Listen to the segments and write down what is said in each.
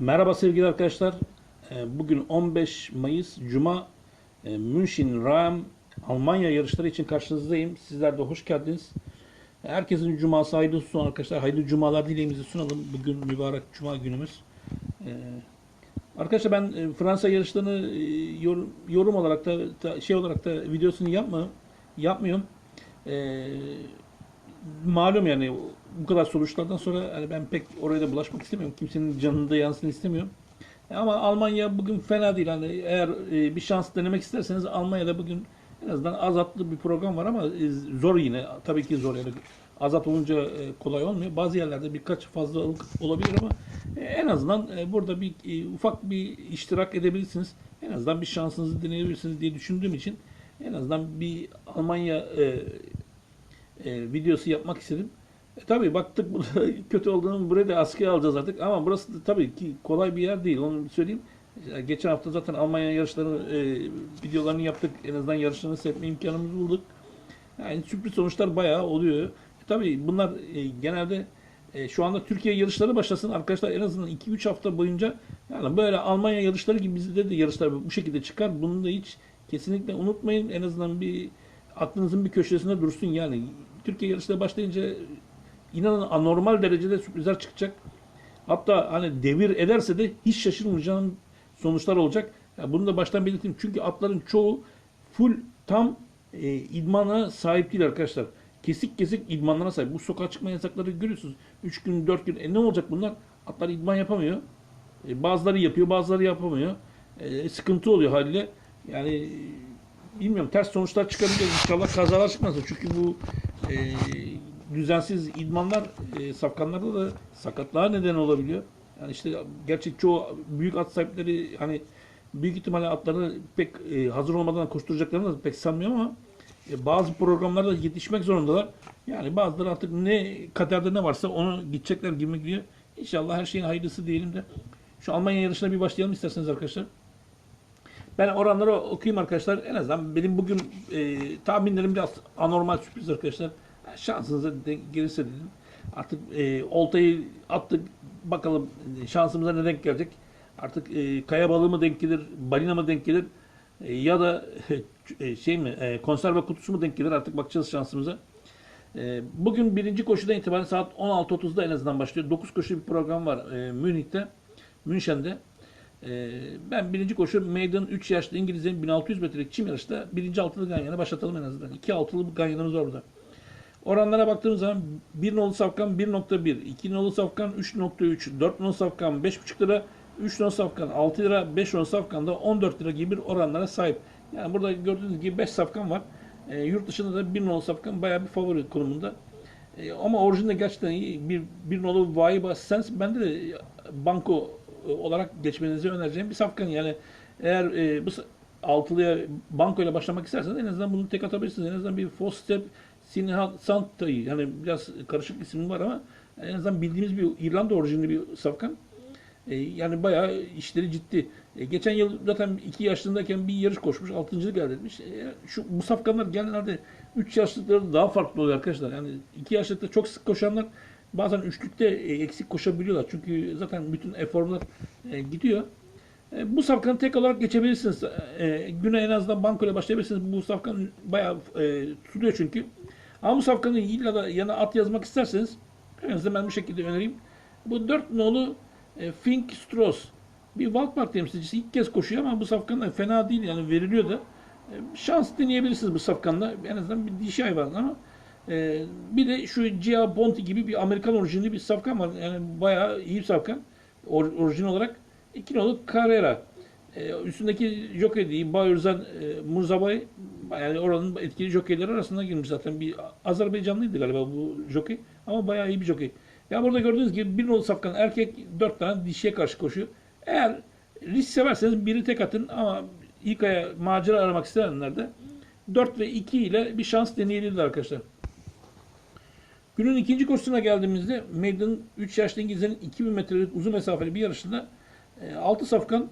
Merhaba sevgili arkadaşlar. Ee, Bugün 15 Mayıs Cuma Ee, München Ram Almanya yarışları için karşınızdayım. Sizler de hoş geldiniz. Herkesin cuması hayırlı olsun arkadaşlar. Hayırlı cumalar dileğimizi sunalım. Bugün mübarek cuma günümüz. Ee, Arkadaşlar ben e, Fransa yarışlarını e, yorum, yorum olarak da, şey olarak da videosunu yapma yapmıyorum. Malum yani bu kadar sonuçlardan sonra hani ben pek oraya da bulaşmak istemiyorum. Kimsenin canını da yansın istemiyorum. Ama Almanya bugün fena değil. Hani eğer e, bir şans denemek isterseniz Almanya'da bugün en azından azatlı bir program var ama e, zor yine. Tabii ki zor yani. Azat olunca e, kolay olmuyor. Bazı yerlerde birkaç fazlalık olabilir ama e, en azından e, burada bir e, ufak bir iştirak edebilirsiniz. En azından bir şansınızı deneyebilirsiniz diye düşündüğüm için en azından bir Almanya e, e, videosu yapmak istedim. E, tabii baktık kötü olduğunu buraya da askıya alacağız artık ama burası da tabii ki kolay bir yer değil onu söyleyeyim. E, Geçen hafta zaten Almanya yarışları e, videolarını yaptık. En azından yarışlarını seyretme imkanımızı bulduk. Yani sürpriz sonuçlar bayağı oluyor. E, tabii bunlar e, genelde e, şu anda Türkiye yarışları başlasın arkadaşlar en azından 2-3 hafta boyunca yani böyle Almanya yarışları gibi bizde de yarışlar bu şekilde çıkar. Bunu da hiç kesinlikle unutmayın. En azından bir aklınızın bir köşesinde dursun yani. Türkiye yarışları başlayınca inanın anormal derecede sürprizler çıkacak. Hatta hani devir ederse de hiç şaşırmayacağım sonuçlar olacak. Ya bunu da baştan belirteyim. Çünkü atların çoğu full tam e, idmana sahip değil arkadaşlar. Kesik kesik idmanlara sahip. Bu sokağa çıkma yasakları görüyorsunuz. 3 gün 4 gün. E ne olacak bunlar? Atlar idman yapamıyor. E, bazıları yapıyor bazıları yapamıyor. E, sıkıntı oluyor haliyle. Yani bilmiyorum ters sonuçlar çıkabilir. İnşallah kazalar çıkmasın. Çünkü bu e, düzensiz idmanlar e, safkanlarda da sakatlığa neden olabiliyor. Yani işte gerçek çoğu büyük at sahipleri hani büyük ihtimalle atları pek e, hazır olmadan koşturacaklarını da pek sanmıyorum ama e, bazı programlarda yetişmek zorundalar. Yani bazıları artık ne kaderde ne varsa onu gidecekler gibi gidiyor. İnşallah her şeyin hayırlısı diyelim de. Şu Almanya yarışına bir başlayalım isterseniz arkadaşlar. Ben oranları okuyayım arkadaşlar. En azından benim bugün e, tahminlerim biraz anormal sürpriz arkadaşlar. Şansınıza denk gelirse dedim. Artık e, oltayı attık. Bakalım e, şansımıza ne denk gelecek. Artık e, kaya balığı mı denk gelir, balina mı denk gelir e, ya da e, şey mi e, konserve kutusu mu denk gelir artık bakacağız şansımıza. E, bugün birinci koşudan itibaren saat 16.30'da en azından başlıyor. 9 koşu bir program var e, Münih'te, Münşen'de. Ee, ben birinci koşu Maiden 3 yaşlı İngilizlerin 1600 metrelik çim yarışta birinci altılı ganyanı başlatalım en azından. 2 altılı ganyanımız burada. Oranlara baktığımız zaman 1 nolu safkan 1.1, 2 nolu safkan 3.3, 4 nolu safkan 5.5 lira, 3 nolu safkan 6 lira, 5 nolu safkan da 14 lira gibi bir oranlara sahip. Yani burada gördüğünüz gibi 5 safkan var. E, yurt dışında da 1 nolu safkan bayağı bir favori konumunda. E, ama orijinde gerçekten iyi. Bir, bir nolu Vaiba Sense bende de banko olarak geçmenizi önereceğim bir safkan. Yani eğer e, bu altılıya banko ile başlamak isterseniz en azından bunu tek atabilirsiniz. En azından bir Foster Sinha Santa'yı yani biraz karışık ismi var ama en azından bildiğimiz bir İrlanda orijinli bir safkan. E, yani bayağı işleri ciddi. E, geçen yıl zaten 2 yaşlarındayken bir yarış koşmuş. 6. elde etmiş. E, şu, bu safkanlar genelde 3 yaşlıkları daha farklı oluyor arkadaşlar. Yani 2 yaşlıkta çok sık koşanlar Bazen üçlükte e, eksik koşabiliyorlar. Çünkü zaten bütün eforlar e, gidiyor. E, bu safkanı tek olarak geçebilirsiniz. Güne en azından bankoyla başlayabilirsiniz. Bu safkan bayağı tutuyor çünkü. Ama bu safkanı illa da yana at yazmak isterseniz en azından ben bu şekilde önereyim. Bu dört nolu Fink Stross. Bir Walkmark temsilcisi ilk kez koşuyor ama bu safkan fena değil yani veriliyor da. Şans deneyebilirsiniz bu safkanla. En azından bir dişi hayvan ama ee, bir de şu Gia Bonti gibi bir Amerikan orijinli bir safkan var. Yani bayağı iyi bir safkan. Or, orijin olarak. İki nolu Carrera. Ee, üstündeki jockey değil. Bayurzan e, Murzabay yani oranın etkili jockeyleri arasında girmiş zaten. Bir Azerbaycanlıydı galiba bu jockey. Ama bayağı iyi bir jockey. Ya burada gördüğünüz gibi bir nolu safkan erkek dört tane dişiye karşı koşuyor. Eğer risk severseniz biri tek atın ama ilk aya macera aramak isteyenler de 4 ve 2 ile bir şans deneyebilirler arkadaşlar. Günün ikinci koşusuna geldiğimizde Maiden 3 yaşlı İngilizlerin 2000 metrelik uzun mesafeli bir yarışında 6 safkan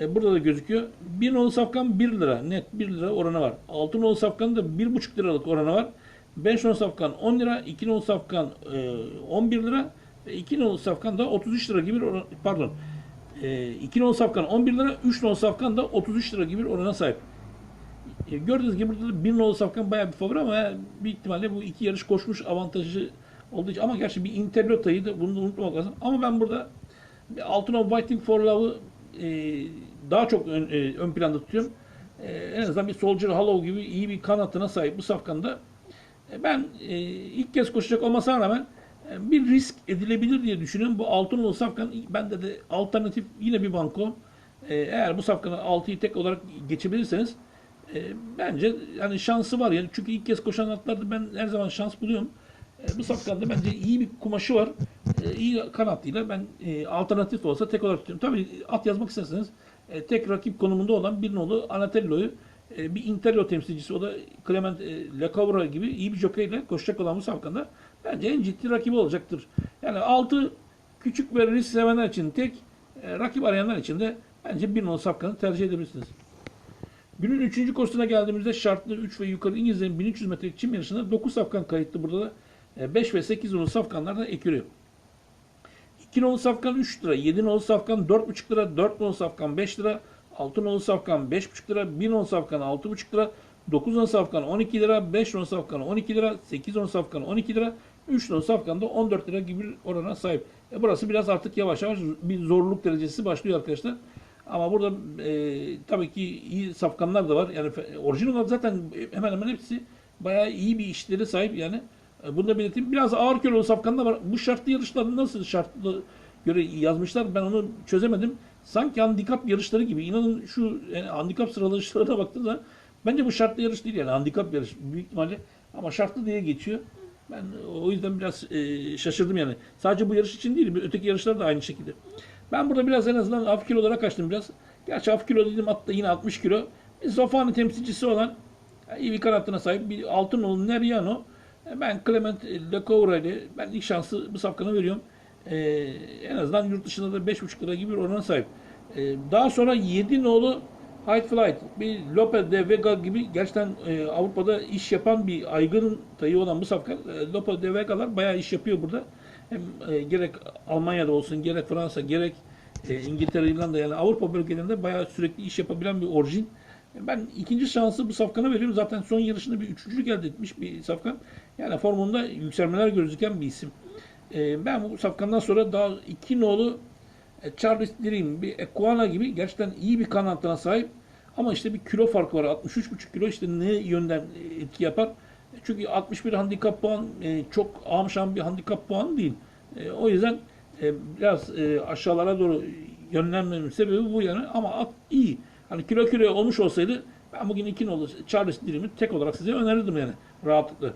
e, burada da gözüküyor. 1 nolu safkan 1 lira net 1 lira oranı var. 6 nolu safkan da 1,5 liralık oranı var. 5 nolu safkan 10 lira, 2 nolu safkan 11 lira ve 2 nolu safkan da 33 lira gibi oran, pardon E, 2 nolu safkan 11 lira, 3 nolu safkan da 33 lira gibi bir orana sahip. Gördüğünüz gibi burada da 1 nolu safkan bayağı bir favori ama bir ihtimalle bu iki yarış koşmuş avantajı olduğu için ama gerçi bir Interlota'yı da bunu da unutmamak lazım. Ama ben burada Altınov Fighting for Love'ı e, daha çok ön, e, ön planda tutuyorum. E, en azından bir Soldier Hollow gibi iyi bir kanatına sahip bu safkanda. E, ben e, ilk kez koşacak olmasına rağmen e, bir risk edilebilir diye düşünüyorum. Bu Altınov safkan bende de alternatif yine bir banko. E, eğer bu safkanı 6'yı tek olarak geçebilirseniz e, bence yani şansı var yani çünkü ilk kez koşan atlarda ben her zaman şans buluyorum. E, bu safkanda bence iyi bir kumaşı var. E, iyi kanatlıyla ben e, alternatif olsa tek olarak tutuyorum. Tabii at yazmak isterseniz e, tek rakip konumunda olan bir nolu Anatello'yu e, bir Interlo temsilcisi o da Clement e, Lecavra gibi iyi bir jokeyle koşacak olan bu safkanda bence en ciddi rakibi olacaktır. Yani 6 küçük ve risk sevenler için tek, e, rakip arayanlar için de bence bir nolu safkanı tercih edebilirsiniz. Günün 3. koşusuna geldiğimizde şartlı 3 ve yukarı İngilizlerin 1300 metrelik çim yarışında 9 safkan kayıtlı. Burada da 5 ve 8 nolu safkanlardan ekiliyor. 2 nolu safkan 3 lira, 7 nolu safkan 4,5 lira, 4 nolu safkan 5 lira, 6 nolu safkan 5,5 lira, 1 nolu safkan 6,5 lira, 9 nolu safkan 12 lira, 5 nolu safkan 12 lira, 8 nolu safkan 12 lira, 3 nolu safkan da 14 lira gibi bir orana sahip. E burası biraz artık yavaş yavaş bir zorluk derecesi başlıyor arkadaşlar. Ama burada e, tabii ki iyi safkanlar da var. Yani orijinal zaten hemen hemen hepsi bayağı iyi bir işleri sahip yani. E, Bunu da belirteyim. Biraz ağır kilolu safkan da var. Bu şartlı yarışlarda nasıl şartlı göre yazmışlar ben onu çözemedim. Sanki handikap yarışları gibi. İnanın şu yani handikap sıralayışlarına baktığınızda bence bu şartlı yarış değil yani handikap yarış büyük ihtimalle. Ama şartlı diye geçiyor. Ben o yüzden biraz e, şaşırdım yani. Sadece bu yarış için değil, öteki yarışlar da aynı şekilde. Ben burada biraz en azından hafif kilolara kaçtım biraz. Gerçi hafif kilo dedim hatta yine 60 kilo. Zofani temsilcisi olan yani iyi bir kanatına sahip bir Altınolu Neriano. E, Ben Clement Lecovra ile ben ilk şansı bu safkana veriyorum. Ee, en azından yurt dışında da 5,5 lira gibi bir orana sahip. Ee, daha sonra 7 nolu High Flight, bir Lope de Vega gibi gerçekten e, Avrupa'da iş yapan bir aygın tayı olan bu safkan. E, Lope de Vega'lar bayağı iş yapıyor burada. Hem e, gerek Almanya'da olsun, gerek Fransa, gerek e, İngiltere, İrlanda yani Avrupa bölgelerinde bayağı sürekli iş yapabilen bir orijin. Ben ikinci şansı bu safkana veriyorum. Zaten son yarışında bir üçüncülük elde etmiş bir safkan. Yani formunda yükselmeler gözüken bir isim. E, ben bu safkandan sonra daha iki nolu e, Charles Dream, bir Equana gibi gerçekten iyi bir kanatına sahip. Ama işte bir kilo farkı var. 63,5 kilo işte ne yönden e, etki yapar? Çünkü 61 handikap puan e, çok amşan bir handikap puanı değil. E, o yüzden e, biraz e, aşağılara doğru yönlenmemin sebebi bu yani. Ama at iyi. Hani kilo kilo olmuş olsaydı ben bugün iki nolu Charles Dream'i tek olarak size önerirdim yani rahatlıkla.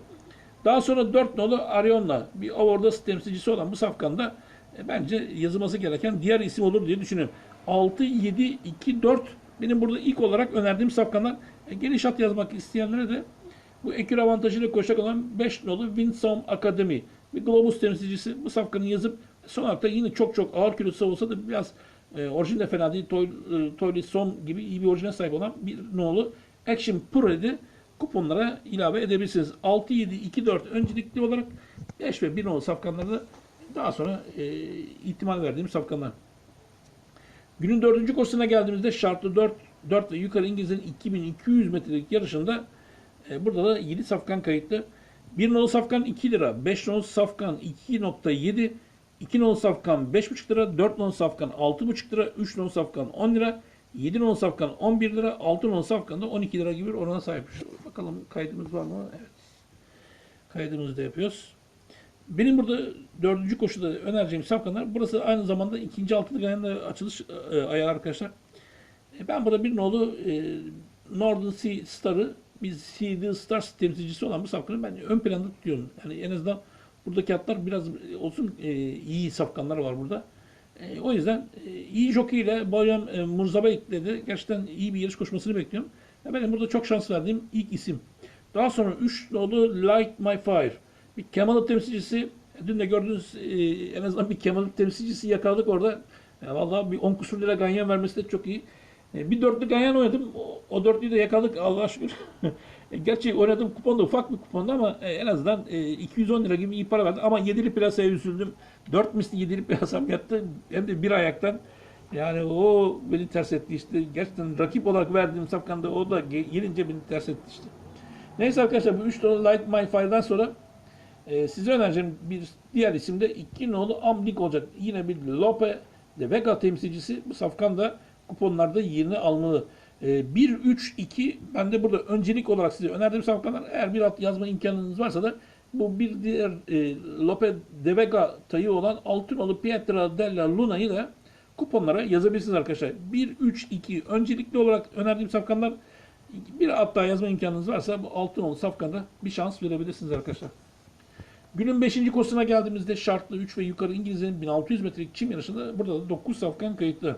Daha sonra 4 nolu Arion'la bir Avordas temsilcisi olan bu safkanda e, bence yazılması gereken diğer isim olur diye düşünüyorum. 6, 7, 2, 4 benim burada ilk olarak önerdiğim safkanlar. E, geniş at yazmak isteyenlere de bu ekür avantajıyla koşacak olan 5 nolu Winsome Academy. Bir Globus temsilcisi bu safkanı yazıp son da yine çok çok ağır kilosu olsa da biraz e, orijin de fena değil. Toy, e, Toyli Son gibi iyi bir orijine sahip olan bir nolu Action Pro'yu kuponlara ilave edebilirsiniz. 6, 7, 2, 4 öncelikli olarak 5 ve 1 nolu safkanları da daha sonra e, ihtimal verdiğim safkanlar. Günün dördüncü koşusuna geldiğimizde şartlı 4, 4 ve yukarı İngilizlerin 2200 metrelik yarışında e, burada da 7 safkan kayıtlı. 1 nolu safkan 2 lira, 5 nolu safkan 2.7, 2 nolu safkan 5.5 lira, 4 nolu safkan 6.5 lira, 3 nolu safkan 10 lira, 7 nolu safkan 11 lira, 6 nolu safkan da 12 lira gibi bir orana sahip. Bakalım kaydımız var mı? Evet. Kaydımızı da yapıyoruz. Benim burada dördüncü koşuda önereceğim safkanlar. Burası aynı zamanda ikinci altılı ganyanla açılış e, arkadaşlar. E, ben burada bir nolu e, Northern Sea Star'ı bir Sea Stars temsilcisi olan bu safkanı ben ön planda tutuyorum. Yani en azından buradaki atlar biraz olsun e, iyi safkanlar var burada. E, o yüzden e, iyi jockey ile Boyan e, Murzabek ile de gerçekten iyi bir yarış koşmasını bekliyorum. Ya benim burada çok şans verdiğim ilk isim. Daha sonra 3 nolu Light My Fire. Bir Kemal'ın temsilcisi. Dün de gördüğünüz e, en azından bir Kemal'ın temsilcisi yakaladık orada. Ya vallahi bir 10 kusur lira ganyan vermesi de çok iyi. E, bir dörtlü ganyan oynadım. O, dörtlüyü de yakaladık Allah'a şükür. E, Gerçi oynadığım kupon da ufak bir kupondu ama e, en azından e, 210 lira gibi iyi para verdi. Ama yedili plasaya üzüldüm. 4 misli yedili plasam yattı. Hem de bir ayaktan. Yani o beni ters etti işte. Gerçekten rakip olarak verdiğim safkanda o da ge- gelince beni ters etti işte. Neyse arkadaşlar bu 3 nolu Light My Fire'dan sonra e, size önereceğim bir diğer isim de 2 nolu Amlik olacak. Yine bir Lope de Vega temsilcisi bu safkanda kuponlarda yerini almalı. E, 1-3-2 ben de burada öncelik olarak size önerdiğim safkanlar eğer bir alt yazma imkanınız varsa da bu bir diğer e, Lope de Vega tayı olan Altınolu Pietra della Luna'yı da kuponlara yazabilirsiniz arkadaşlar. 1-3-2 öncelikli olarak önerdiğim safkanlar bir alt daha yazma imkanınız varsa bu Altınolu safkanda bir şans verebilirsiniz arkadaşlar. Günün 5. koşusuna geldiğimizde şartlı 3 ve yukarı İngilizlerin 1600 metrelik çim yarışında burada da 9 safkan kayıtlı.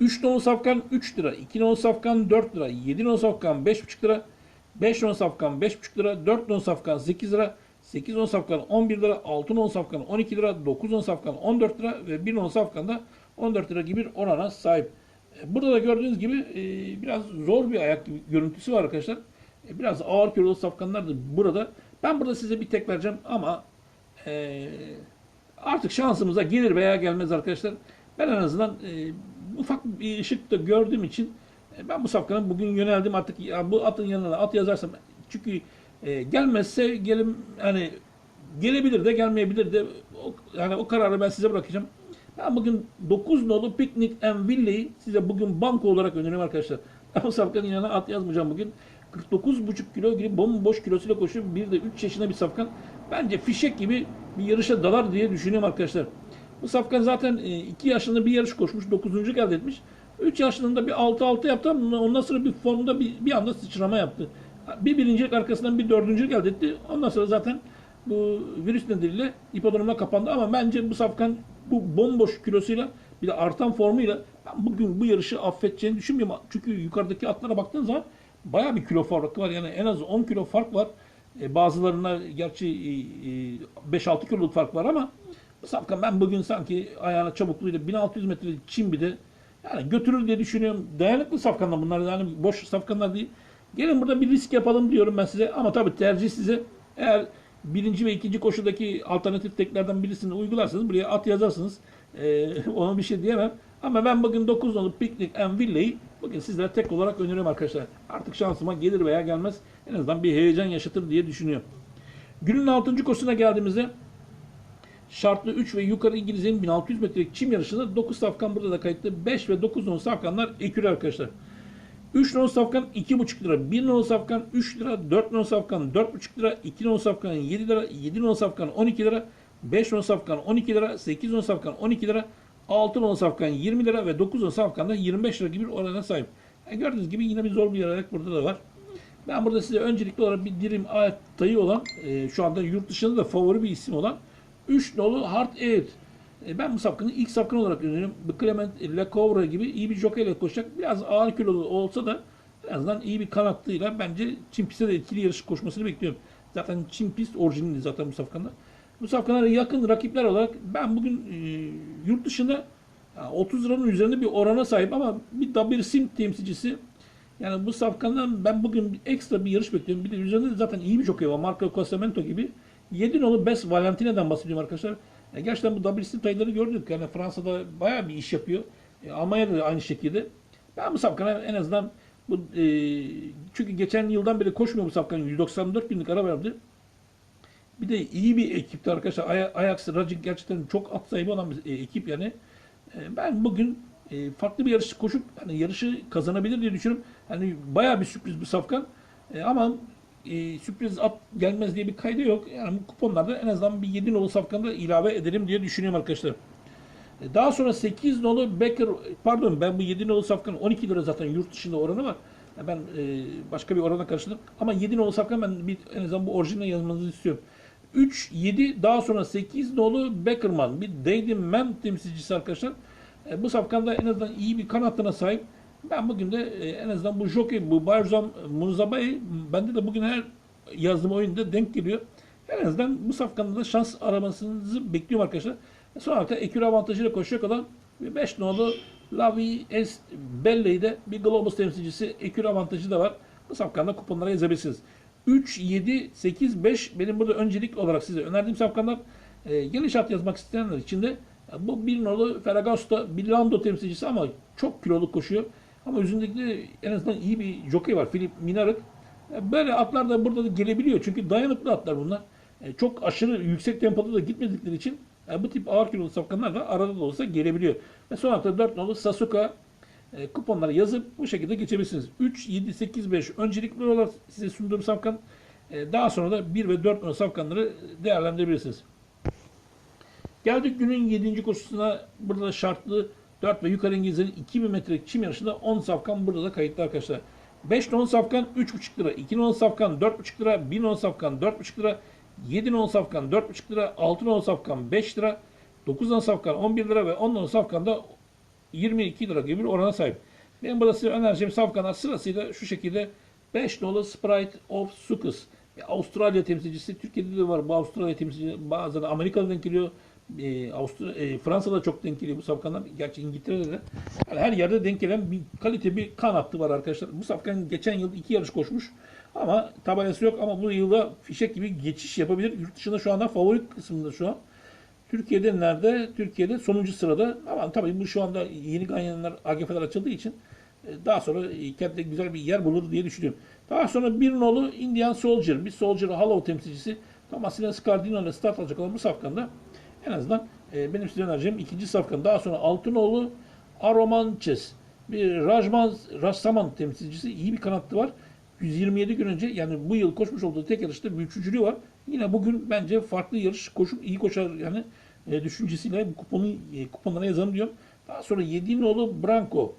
3 nolu safkan 3 lira, 2 nolu safkan 4 lira, 7 nolu safkan 5,5 lira, 5 nolu safkan 5,5 lira, 4 nolu safkan 8 lira, 8 nolu safkan 11 lira, 6 nolu safkan 12 lira, 9 nolu safkan 14 lira ve 1 nolu safkan da 14 lira gibi bir orana sahip. E, Burada da gördüğünüz gibi e, biraz zor bir ayak görüntüsü var arkadaşlar. E, Biraz ağır kilolu safkanlar da burada. Ben burada size bir tek vereceğim ama artık şansımıza gelir veya gelmez arkadaşlar. Ben en azından ufak bir ışık da gördüğüm için e, ben bu safkanın bugün yöneldim artık ya bu atın yanına at yazarsam çünkü e, gelmezse gelim hani gelebilir de gelmeyebilir de o, yani o kararı ben size bırakacağım. Ben bugün 9 nolu Picnic and Villa'yı size bugün banko olarak öneriyorum arkadaşlar. Ben bu safkanın yanına at yazmayacağım bugün. 49,5 kilo gibi bomboş kilosuyla koşuyor. Bir de 3 yaşında bir safkan. Bence fişek gibi bir yarışa dalar diye düşünüyorum arkadaşlar. Bu safkan zaten 2 yaşında bir yarış koşmuş. 9. elde etmiş. 3 yaşında bir 6-6 yaptı ama ondan sonra bir formda bir, bir anda sıçrama yaptı. Bir birincilik arkasından bir dördüncülük elde etti. Ondan sonra zaten bu virüs nedeniyle hipodroma kapandı ama bence bu safkan bu bomboş kilosuyla bir de artan formuyla ben bugün bu yarışı affedeceğini düşünmüyorum. Çünkü yukarıdaki atlara baktığınız zaman bayağı bir kilo farkı var. Yani en az 10 kilo fark var. E, bazılarına gerçi e, e, 5-6 kiloluk fark var ama bu safkan ben bugün sanki ayağına çabukluğuyla 1600 metre çim bir de yani götürür diye düşünüyorum. Dayanıklı safkanlar bunlar yani boş safkanlar değil. Gelin burada bir risk yapalım diyorum ben size ama tabii tercih size. Eğer birinci ve ikinci koşudaki alternatif teklerden birisini uygularsanız buraya at yazarsınız. Ee, ona bir şey diyemem. Ama ben bugün 9 nolu Picnic and Villa'yı bugün sizlere tek olarak öneriyorum arkadaşlar. Artık şansıma gelir veya gelmez en azından bir heyecan yaşatır diye düşünüyorum. Günün 6. koşusuna geldiğimizde şartlı 3 ve yukarı İngilizlerin 1600 metrelik çim yarışında 9 safkan burada da kayıtlı. 5 ve 9 nolu safkanlar ekürü arkadaşlar. 3 nolu safkan 2,5 lira, 1 nolu safkan 3 lira, 4 nolu safkan 4,5 lira, 2 nolu safkan 7 lira, 7 nolu safkan 12 lira, 5 nolu safkan 12 lira, 8 nolu safkan 12 lira, 6 nolu safkan 20 lira ve 9 nolu safkan da 25 lira gibi bir orana sahip. Yani gördüğünüz gibi yine bir zor bir yararak burada da var. Ben burada size öncelikli olarak bir dirim ayet dayı olan, e, şu anda yurt dışında da favori bir isim olan 3 nolu Hard Aid. E, ben bu safkanı ilk safkan olarak öneriyorum. Bu Clement Lecovre gibi iyi bir jokeyle koşacak. Biraz ağır kilolu olsa da en azından iyi bir kanatlıyla bence Çin pistte de etkili yarış koşmasını bekliyorum. Zaten Çin pist orijinali zaten bu safkanda. Bu safkanlara yakın rakipler olarak ben bugün e, yurt dışında ya 30 liranın üzerinde bir orana sahip ama bir bir sim temsilcisi yani bu safkandan ben bugün ekstra bir yarış bekliyorum. Bir de üzerinde de zaten iyi bir jockey var. Marco Cosamento gibi. 7 nolu Best Valentina'dan bahsediyorum arkadaşlar. E, gerçekten bu double tayları gördük. Yani Fransa'da bayağı bir iş yapıyor. E, Almanya'da da aynı şekilde. Ben bu safkana en azından bu e, çünkü geçen yıldan beri koşmuyor bu safkan. 194 binlik ara verdi. Bir de iyi bir ekipti arkadaşlar. Ay- Ajax Racing gerçekten çok at sahibi olan bir e, ekip yani. E, ben bugün e, farklı bir yarış koşup hani yarışı kazanabilir diye düşünüyorum. Hani bayağı bir sürpriz bir safkan. E, ama e, sürpriz at gelmez diye bir kaydı yok. Yani bu kuponlarda en azından bir 7 nolu safkanı ilave edelim diye düşünüyorum arkadaşlar. E, Daha sonra 8 nolu Becker, pardon ben bu 7 nolu safkanın 12 lira zaten yurt dışında oranı var. Ben e, başka bir orana karşıladım. Ama 7 nolu safkan ben bir, en azından bu orijinal yazmanızı istiyorum. 3, 7 daha sonra 8 nolu Beckerman bir Daily Man temsilcisi arkadaşlar. E, bu safkanda en azından iyi bir kanatına sahip. Ben bugün de e, en azından bu jockey, bu Barzam Munzabay bende de bugün her yazdığım oyunda denk geliyor. En azından bu safkanda da şans aramasınızı bekliyorum arkadaşlar. Son da ekür avantajıyla koşacak olan 5 nolu Lavi Es Belle'yi de bir Globus temsilcisi ekür avantajı da var. Bu safkanda kuponlara yazabilirsiniz. 3, 7, 8, 5 benim burada öncelik olarak size önerdiğim safkanlar. E, geniş at yazmak isteyenler için de Bu bir nolu Ferragosto Bilando temsilcisi ama çok kiloluk koşuyor. Ama üzerindeki de en azından iyi bir jockey var. Philip Minarık. E, Böyle atlar da burada da gelebiliyor. Çünkü dayanıklı atlar bunlar. E, Çok aşırı yüksek tempoda da gitmedikleri için e, bu tip ağır kilolu safkanlar da arada da olsa gelebiliyor. Ve son hafta 4 nolu Sasuka e, kuponlara yazıp bu şekilde geçebilirsiniz. 3, 7, 8, 5 öncelikli olarak size sunduğum safkan e, daha sonra da 1 ve 4 nolu safkanları değerlendirebilirsiniz. Geldik günün 7. koşusuna. Burada da şartlı 4 ve yukarı İngilizlerin 2000 metrelik çim yarışında 10 safkan burada da kayıtlı arkadaşlar. 5 non safkan 3,5 lira, 2 non safkan 4,5 lira, 1 non safkan 4,5 lira, 7 non safkan 4,5 lira, 6 non safkan 5 lira, 9 non safkan 11 lira ve 10 non safkan da 22 lira gibi bir orana sahip. Benim burada size önereceğim safkanlar sırasıyla şu şekilde 5 nolu Sprite of Sucus. Bir Avustralya temsilcisi, Türkiye'de de var bu Avustralya temsilcisi, bazen Amerika'da denk geliyor. E, Avustra- e, Fransa'da çok denk geliyor bu safkanlar. Gerçi İngiltere'de de. Yani her yerde denk gelen bir kalite bir kan hattı var arkadaşlar. Bu safkan geçen yıl iki yarış koşmuş. Ama tabelası yok ama bu yılda fişek gibi geçiş yapabilir. Yurt dışında şu anda favori kısmında şu an. Türkiye'de nerede? Türkiye'de sonuncu sırada. Ama tabii bu şu anda yeni ganyanlar, AGF'ler açıldığı için e, daha sonra e, kendine güzel bir yer bulur diye düşünüyorum. Daha sonra bir nolu Indian Soldier, bir Soldier Hollow temsilcisi Thomasina Scardino ile start alacak olan bu safkanda en azından e, benim size önereceğim ikinci safkan. Daha sonra Altınoğlu Aromanches, bir Rajman Rastaman temsilcisi iyi bir kanatlı var. 127 gün önce yani bu yıl koşmuş olduğu tek yarışta bir üçüncülüğü var. Yine bugün bence farklı yarış koşup iyi koşar yani e, düşüncesiyle bu kuponu e, kuponlara yazalım diyorum. Daha sonra 7 nolu Branco.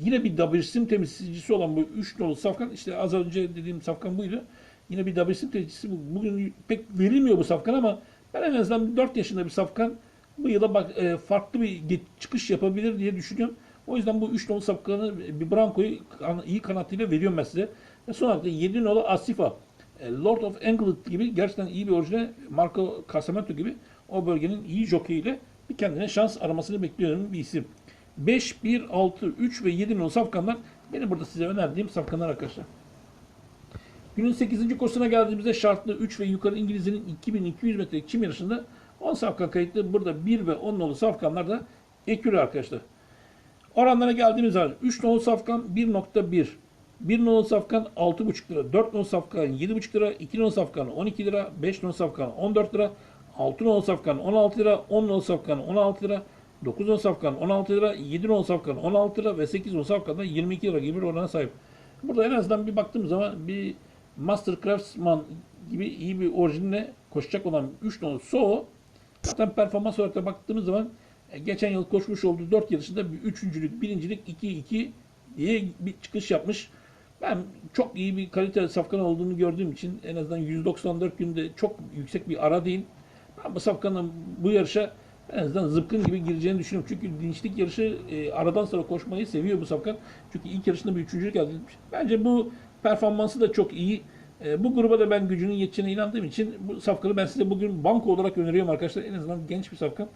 Yine bir WSM temsilcisi olan bu 3 nolu Safkan. işte az önce dediğim Safkan buydu. Yine bir WSM temsilcisi. bu- Bugün pek verilmiyor bu Safkan ama ben en azından 4 yaşında bir Safkan bu yıla bak e, farklı bir çıkış yapabilir diye düşünüyorum. O yüzden bu 3 nolu Safkan'ı e, bir Branco'yu kan- iyi kanatıyla veriyorum ben size. Ve son olarak da 7 nolu Asifa. E, Lord of England gibi gerçekten iyi bir orijinal Marco Casamento gibi o bölgenin iyi jokeyiyle bir kendine şans aramasını bekliyorum bir isim. 5, 1, 6, 3 ve 7 nolu safkanlar benim burada size önerdiğim safkanlar arkadaşlar. Günün 8. koşusuna geldiğimizde şartlı 3 ve yukarı İngilizlerin 2200 metrelik çim yarışında 10 safkan kayıtlı. Burada 1 ve 10 nolu safkanlar da ekürü arkadaşlar. Oranlara geldiğimiz zaman 3 nolu safkan 1.1, 1 nolu safkan 6.5 lira, 4 nolu safkan 7.5 lira, 2 nolu safkan 12 lira, 5 nolu safkan 14 lira, 6 nolu safkan 16 lira, 10 nolu safkan 16 lira, 9 nolu safkan 16 lira, 7 nolu safkan 16 lira ve 8 nolu safkan da 22 lira gibi bir orana sahip. Burada en azından bir baktığımız zaman bir Master Craftsman gibi iyi bir orijinle koşacak olan 3 nolu So zaten performans olarak da baktığımız zaman e, geçen yıl koşmuş olduğu 4 yarışında bir üçüncülük, birincilik 2-2 diye bir çıkış yapmış. Ben çok iyi bir kalite safkan olduğunu gördüğüm için en azından 194 günde çok yüksek bir ara değil. Ben bu safkanın bu yarışa en azından zıpkın gibi gireceğini düşünüyorum. Çünkü dinçlik yarışı e, aradan sonra koşmayı seviyor bu safkan. Çünkü ilk yarışında bir üçüncülük elde etmiş. Bence bu performansı da çok iyi. E, bu gruba da ben gücünün yeteceğine inandığım için bu safkanı ben size bugün banko olarak öneriyorum arkadaşlar. En azından genç bir safkan.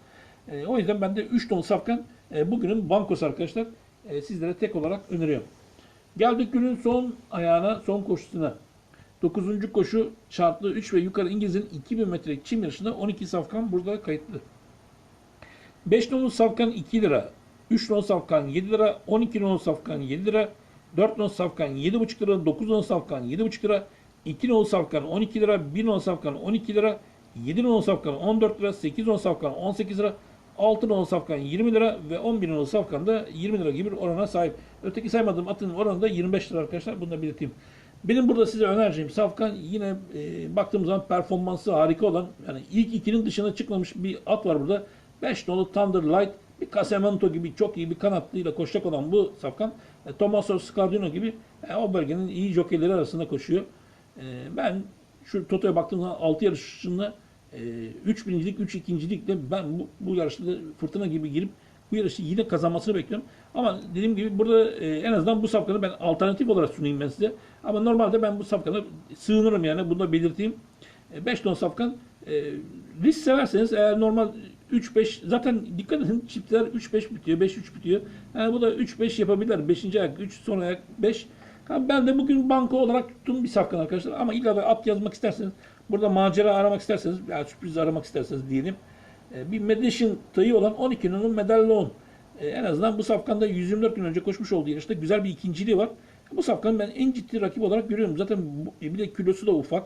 E, o yüzden ben de 3 ton safkan e, bugünün bankosu arkadaşlar. E, sizlere tek olarak öneriyorum. Geldik günün son ayağına, son koşusuna. 9. koşu şartlı 3 ve yukarı İngiliz'in 2000 metrelik çim yarışında 12 safkan burada kayıtlı. 5 nolu safkan 2 lira, 3 nolu safkan 7 lira, 12 nolu safkan 7 lira, 4 nolu safkan 7,5 lira, 9 nolu safkan 7,5 lira, 2 nolu safkan 12 lira, 1 nolu safkan 12 lira, 7 nolu safkan 14 lira, 8 nolu safkan 18 lira, 6 nolu safkan 20 lira ve 11 nolu safkan da 20 lira gibi bir orana sahip. Öteki saymadığım atın oranı da 25 lira arkadaşlar. Bunu da belirteyim. Benim burada size önereceğim safkan yine e, baktığımız zaman performansı harika olan yani ilk ikinin dışına çıkmamış bir at var burada. 5 nolu Thunder Light bir Casamento gibi çok iyi bir kanatlıyla koşacak olan bu safkan e, Tommaso Scardino gibi e, o bölgenin iyi jokeyleri arasında koşuyor. E, ben şu Toto'ya baktığım zaman 6 yarışında 3 birincilik, 3 ikincilikle ben bu, bu yarışta fırtına gibi girip bu yarışı yine kazanmasını bekliyorum. Ama dediğim gibi burada e, en azından bu safkanı ben alternatif olarak sunayım ben size. Ama normalde ben bu safkanı sığınırım yani bunu da belirteyim. 5 ton safkan e, risk severseniz eğer normal 3-5 zaten dikkat edin çiftler 3-5 bitiyor, 5-3 bitiyor. Yani bu da 3-5 yapabilirler. 5. ayak 3, son ayak 5. Ha, Ben de bugün banko olarak tuttum bir safkan arkadaşlar. Ama illa da at yazmak isterseniz, burada macera aramak isterseniz, ya sürpriz aramak isterseniz diyelim. E, bir Medişin tayı olan 12 numaralı Medallon. E, en azından bu safkanda 124 gün önce koşmuş olduğu yarışta güzel bir ikinciliği var. Bu safkanı ben en ciddi rakip olarak görüyorum. Zaten bu- bir de kilosu da ufak.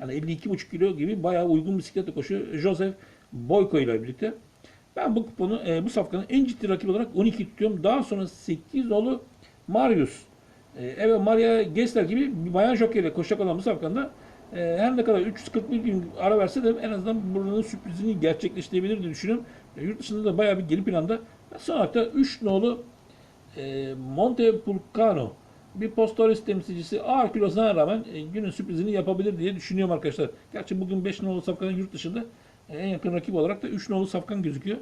Yani 52,5 kilo gibi bayağı uygun bisikletle koşuyor. Joseph Boyko ile birlikte. Ben bu kuponu, e, bu safkanın en ciddi rakip olarak 12 tutuyorum. Daha sonra 8 nolu Marius. E, evet Maria Gessler gibi bir bayan jockey ile koşacak olan bu safkanda e, her ne kadar 341 gün ara verse de en azından buranın sürprizini gerçekleştirebilir diye düşünüyorum. E, yurt dışında da bayağı bir geri planda. Son da 3 nolu e, Montepulciano bir Postoris temsilcisi ağır kilosuna rağmen e, günün sürprizini yapabilir diye düşünüyorum arkadaşlar. Gerçi bugün 5 nolu safkanın yurt dışında en yakın rakip olarak da 3 nolu safkan gözüküyor.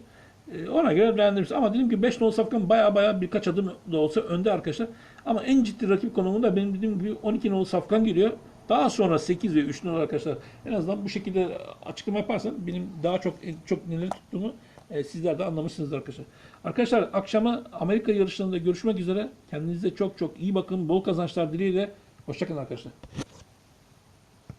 E, ona göre değerlendiririz. Ama dedim ki 5 nolu safkan baya baya birkaç adım da olsa önde arkadaşlar. Ama en ciddi rakip konumunda benim dediğim gibi 12 nolu safkan geliyor. Daha sonra 8 ve 3 nolu arkadaşlar. En azından bu şekilde açıklama yaparsam benim daha çok çok neleri tuttuğumu e, sizler de anlamışsınızdır arkadaşlar. Arkadaşlar akşama Amerika yarışlarında görüşmek üzere. Kendinize çok çok iyi bakın. Bol kazançlar dileğiyle. Hoşçakalın arkadaşlar.